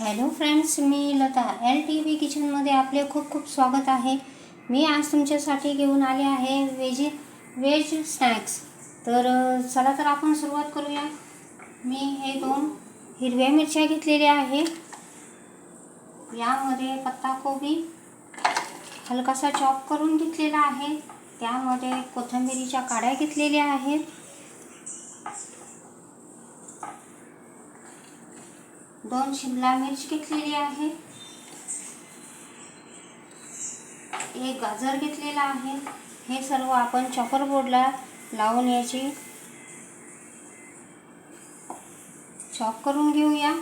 Hello friends मी Lata. L T V किचनमध्ये आपले खूप खूप स्वागत आहे. मी आज तुमच्यासाठी घेऊन आले आहे व्हेज व्हेज स्नॅक्स. तर चला तर आपण सुरुवात करूया. मी हे दोन हिरव्या मिरच्या घेतलेल्या आहे. यामध्ये पत्ताकोबी हलकासा चॉप करून घेतलेला आहे. त्यामध्ये कोथिंबिरीच्या काड्या घेतलेल्या आहेत. दोन शिमला मिर्च घेतलेली आहे. एक गाजर घेतलेला आहे. हे सर्व आपण चॉपर बोर्डला लावून याची चॉप करून घेऊया.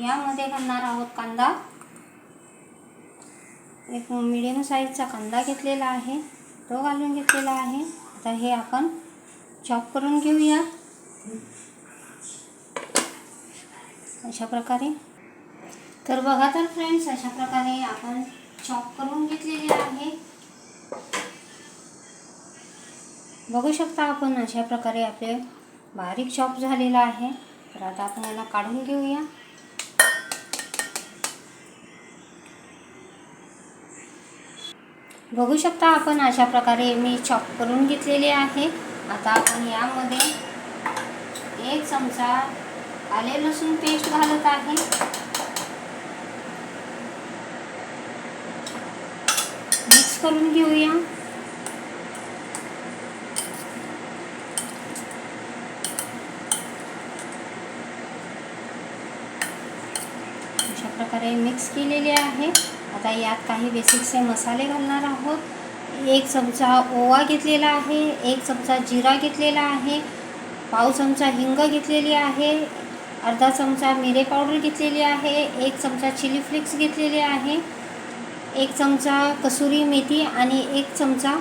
यामध्ये घालणार आहोत कांदा. एक मिडियम साईजचा कांदा घेतलेला आहे. तो घालून घेतलेला आहे. आता हे आपण चॉप करून घेऊया. अशा प्रकारे. तर बघा तर फ्रेंड्स अशा प्रकारे आपण चॉप करून घेतलेले आहे. बघू शकता आपण अशा प्रकारे आपले बारीक चॉप झालेला आहे. तर आता आपण याला काढून घेऊया. बघू शकता आपण अशा प्रकारे मी चॉप करून घेतलेले आहे. आता आपण यामध्ये एक चमचा आले लसूण पेस्ट घालत आहे. मिक्स करून घेऊया. अशा प्रकारे मिक्स केलेले आहे. आता यात काही बेसिकचे मसाले घालणार आहोत. एक चमचा ओवा घेतलेला आहे एक चमचा जिरा घेतलेला आहे पाव चमचा हिंग घेतलेली आहे अर्धा चमचा मिरे पावडर घेतलेली आहे एक चमचा चिली फ्लेक्स घेतलेले आहे एक चमचा कसुरी मेथी आणि एक चमचा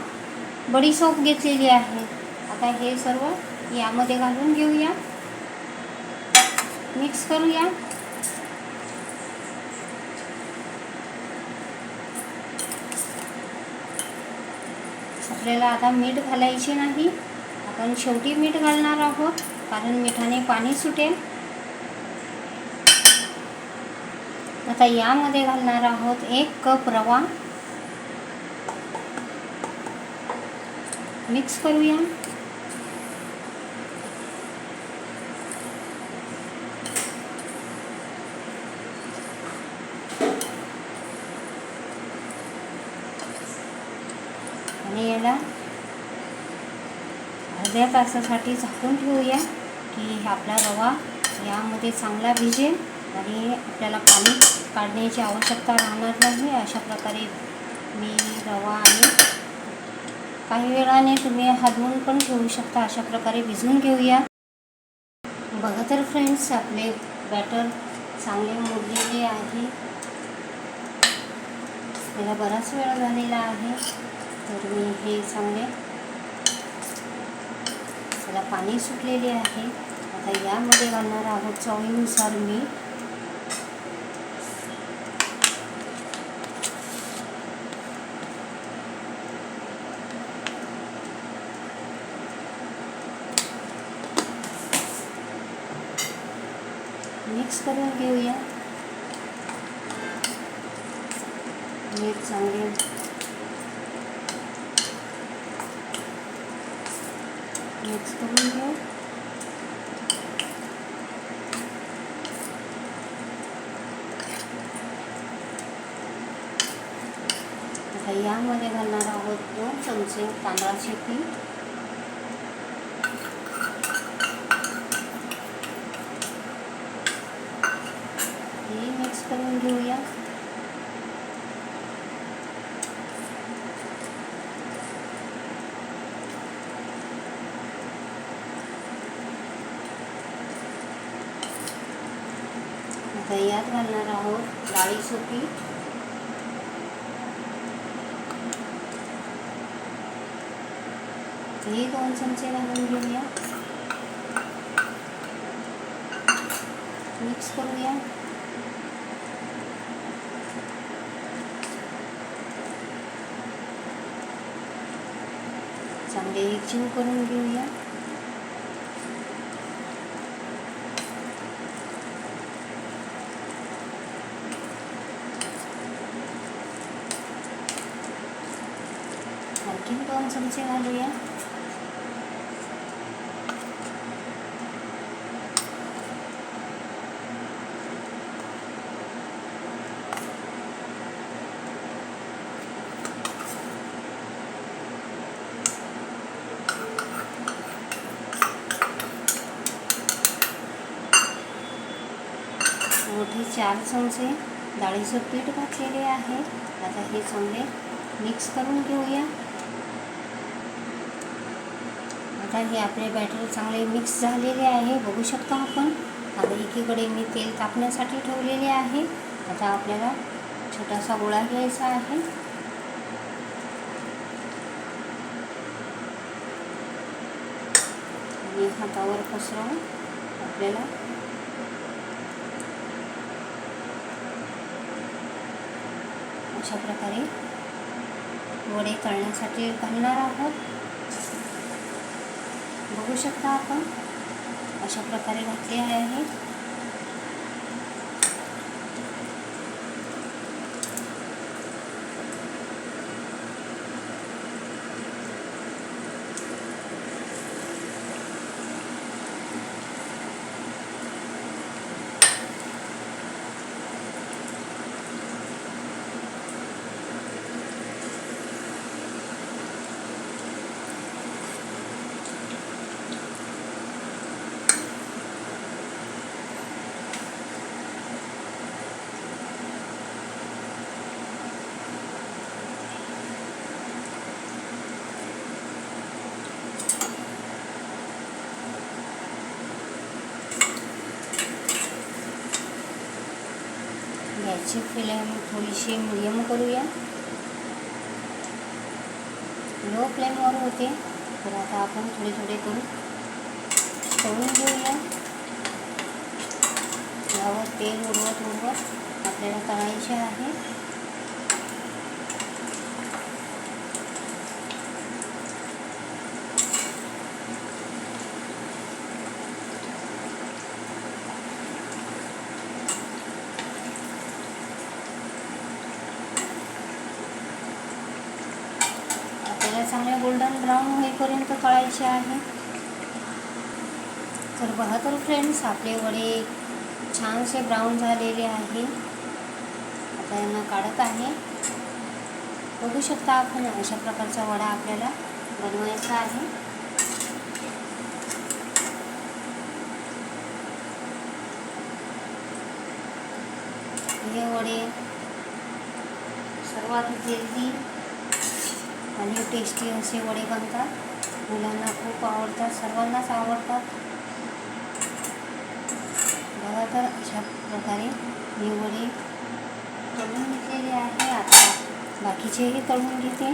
बडीसोप घेतलेली आहे. आता हे सर्व यामध्ये घालून घेऊया. मिक्स करूया. आपल्याला आता मीठ घालायचे नाही. आपण शेवटी मीठ घालणार आहोत कारण मिठाने पाणी सुटेल. आता यामध्ये घालणार आहोत एक कप रवा. मिक्स करूया. आणि याला अर्ध्या तासासाठी झाकून ठेवूया की आपला रवा यामध्ये चांगला भिजेल आणि आपल्याला पाणी काढण्याची आवश्यकता राहणार नाही. अशा प्रकारे मी रवा आणि काही वेळाने तुम्ही हलवून पण ठेवू शकता. अशा प्रकारे भिजवून घेऊया. बघा तर फ्रेंड्स आपले बॅटर चांगले मोडलेले आहे. याला बराच वेळ झालेला आहे. तर मी हे चांगले त्याला पाणी सुटलेले आहे. आता यामध्ये घालणार आहोत चवीनुसार मी. मिक्स करून घेऊया. मीठ चांगले मिक्स करून घेऊ आता यामध्ये घालणार आहोत दोन चमचे तांदळाचे पीठ हे मिक्स करून घेऊया आता यात घालणार आहोत डाळीचं पीठ हे दोन चमचे घालून घेऊया. मिक्स करूया. चांगले एकजीव करून घेऊया. दोन चमचे घालूया मोठे चार चमचे डाळीचं पीठ घातलेले आहे. आता हे चांगले मिक्स करून घेऊया. आता हे आपले बॅटर चांगले मिक्स झालेले आहे. बघू शकता आपण. आता एकीकडे मी तेल तापण्यासाठी ठेवलेले आहे. आता आपल्याला छोटासा गोळा घ्यायचा आहे. आणि हातावर पसरवून आपल्याला अशा प्रकारे वडे तळण्यासाठी घालणार आहोत. बघू शकता आपण. अशा प्रकारे घातले आहे गॅसची फ्लेम थोडीशी मिडियम करूया. लो फ्लेमवर होते तर आता आपण थोडे थोडे करून तळून घेऊया. यावर तेल उडवत उडवत आपल्याला तळायचे आहे आपल्याला चांगले गोल्डन ब्राऊन होईपर्यंत तळायचे आहे. तर बघा तर फ्रेंड्स आपले वडे छानसे ब्राऊन झालेले आहे. आता यांना काढत आहे. बघू शकता आपण अशा प्रकारचा वडा आपल्याला बनवायचा आहे. हे वडे सर्वात हेल्दी आणि टेस्टी असे वडे बनतात. मुलांना खूप आवडतात सर्वांनाच आवडतात. बघा तर अशा प्रकारे मी वडे तळून घेतलेले आहे आता बाकीचेही तळून घेते.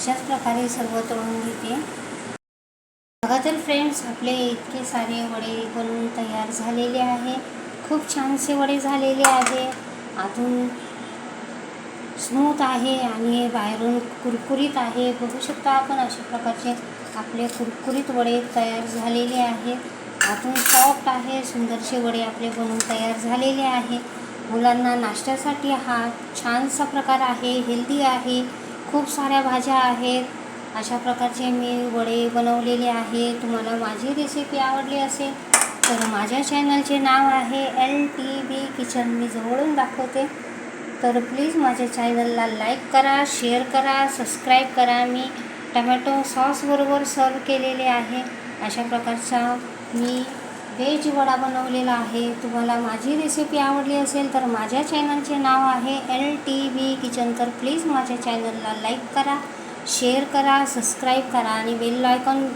अशाच प्रकारे सर्व तळून घेते. बघा तर फ्रेंड्स आपले इतके सारे वडे बनवून तयार झालेले आहे. खूप छानसे वडे झालेले आहे. आतून स्मूथ आहे आणि बाहेरून कुरकुरीत आहे. बघू शकता आपण अशा प्रकारचे आपले कुरकुरीत वडे तयार झालेले आहेत आतून सॉफ्ट आहे सुंदरसे वडे आपले बनवून तयार झालेले आहे. मुलांना नाश्त्यासाठी हा छानसा प्रकार आहे हेल्दी आहे. खूप साऱ्या भाज्या आहेत. अशा प्रकारचे मी वडे बनवलेले आहे तुम्हाला माझी रेसिपी आवडली असेल तर माझ्या चॅनलचे नाव आहे एल टी बी किचन मी जवळून दाखवते. तर प्लीज माझ्या चॅनलला लाईक करा शेअर करा सबस्क्राईब करा. मी टमॅटो सॉसबरोबर सर्व केलेले आहे. अशा प्रकारचा मी व्हेज वडा बनवलेला आहे. तुम्हाला माझी रेसिपी आवडली असेल तर माझ्या चॅनलचे नाव आहे एल टी व्ही किचन तर प्लीज माझ्या चॅनलला लाईक करा शेअर करा सबस्क्राईब करा आणि बेल आयकॉन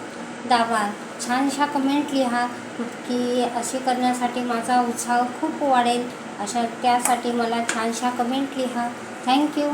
दाबा. छानशा कमेंट लिहा की असे करण्यासाठी माझा उत्साह खूप वाढेल. अशा त्यासाठी मला छानशा कमेंट लिहा. थँक्यू